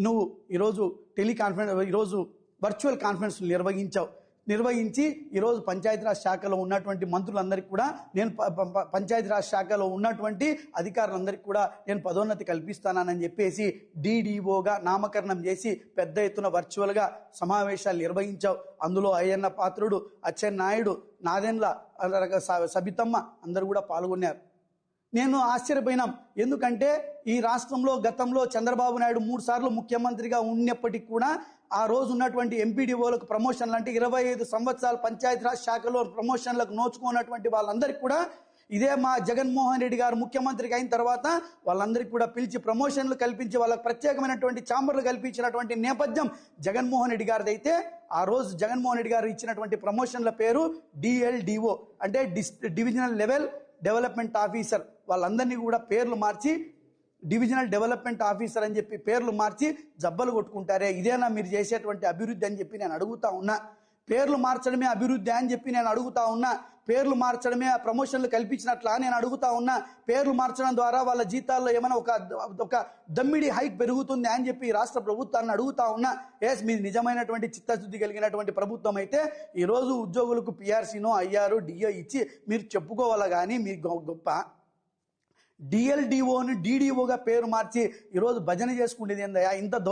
నువ్వు ఈరోజు టెలికాన్ఫరెన్స్ ఈరోజు వర్చువల్ కాన్ఫరెన్స్ నిర్వహించావు. నిర్వహించి ఈరోజు పంచాయతీరాజ్ శాఖలో ఉన్నటువంటి మంత్రులందరికీ కూడా నేను ప- పంచాయతీరాజ్ శాఖలో ఉన్నటువంటి అధికారులందరికీ కూడా నేను పదోన్నతి కల్పిస్తానని చెప్పేసి డీడీఓగా నామకరణం చేసి పెద్ద ఎత్తున వర్చువల్గా సమావేశాలు నిర్వహించావు. అందులో అయ్యన్న పాత్రుడు అచ్చెన్నాయుడు నాయుడు అలాగే సబితమ్మ అందరూ కూడా పాల్గొన్నారు. నేను ఆశ్చర్యపోయినాం. ఎందుకంటే ఈ రాష్ట్రంలో గతంలో చంద్రబాబు నాయుడు మూడు సార్లు ముఖ్యమంత్రిగా ఉన్నప్పటికీ కూడా ఆ రోజు ఉన్నటువంటి ఎంపీడీఓలకు ప్రమోషన్లు అంటే ఇరవై ఐదు సంవత్సరాల పంచాయతీరాజ్ శాఖలో ప్రమోషన్లకు నోచుకున్నటువంటి వాళ్ళందరికీ కూడా ఇదే మా జగన్మోహన్ రెడ్డి గారు ముఖ్యమంత్రికి అయిన తర్వాత వాళ్ళందరికీ కూడా పిలిచి ప్రమోషన్లు కల్పించి వాళ్ళకి ప్రత్యేకమైనటువంటి ఛాంబర్లు కల్పించినటువంటి నేపథ్యం జగన్మోహన్ రెడ్డి గారిది అయితే ఆ రోజు జగన్మోహన్ రెడ్డి గారు ఇచ్చినటువంటి ప్రమోషన్ల పేరు డిఎల్డిఓ అంటే dis divisional level development officer. వాళ్ళందరినీ కూడా పేర్లు మార్చి డివిజనల్ డెవలప్మెంట్ ఆఫీసర్ అని చెప్పి పేర్లు మార్చి జబ్బలు కొట్టుకుంటారే ఇదేనా మీరు చేసేటువంటి అభివృద్ధి అని చెప్పి నేను అడుగుతా ఉన్నా. పేర్లు మార్చడమే అభివృద్ధి అని చెప్పి నేను అడుగుతా ఉన్నా. పేర్లు మార్చడమే ఆ ప్రమోషన్లు కల్పించినట్లా నేను అడుగుతా ఉన్నా. పేర్లు మార్చడం ద్వారా వాళ్ళ జీతాల్లో ఏమైనా ఒక ఒక దమ్మిడి హైక్ పెరుగుతుంది అని చెప్పి రాష్ట్ర ప్రభుత్వాన్ని అడుగుతా ఉన్నా. ఎస్ మీది నిజమైనటువంటి చిత్తశుద్ధి కలిగినటువంటి ప్రభుత్వం అయితే ఈరోజు ఉద్యోగులకు పిఆర్సీనో అయ్యారు డిఓ ఇచ్చి మీరు చెప్పుకోవాలి కానీ మీ గొప్ప డిఎల్డిఓని డీడీఓగా పేరు మార్చి ఈరోజు భజన చేసుకునేది ఏందయ్యా? ఇంత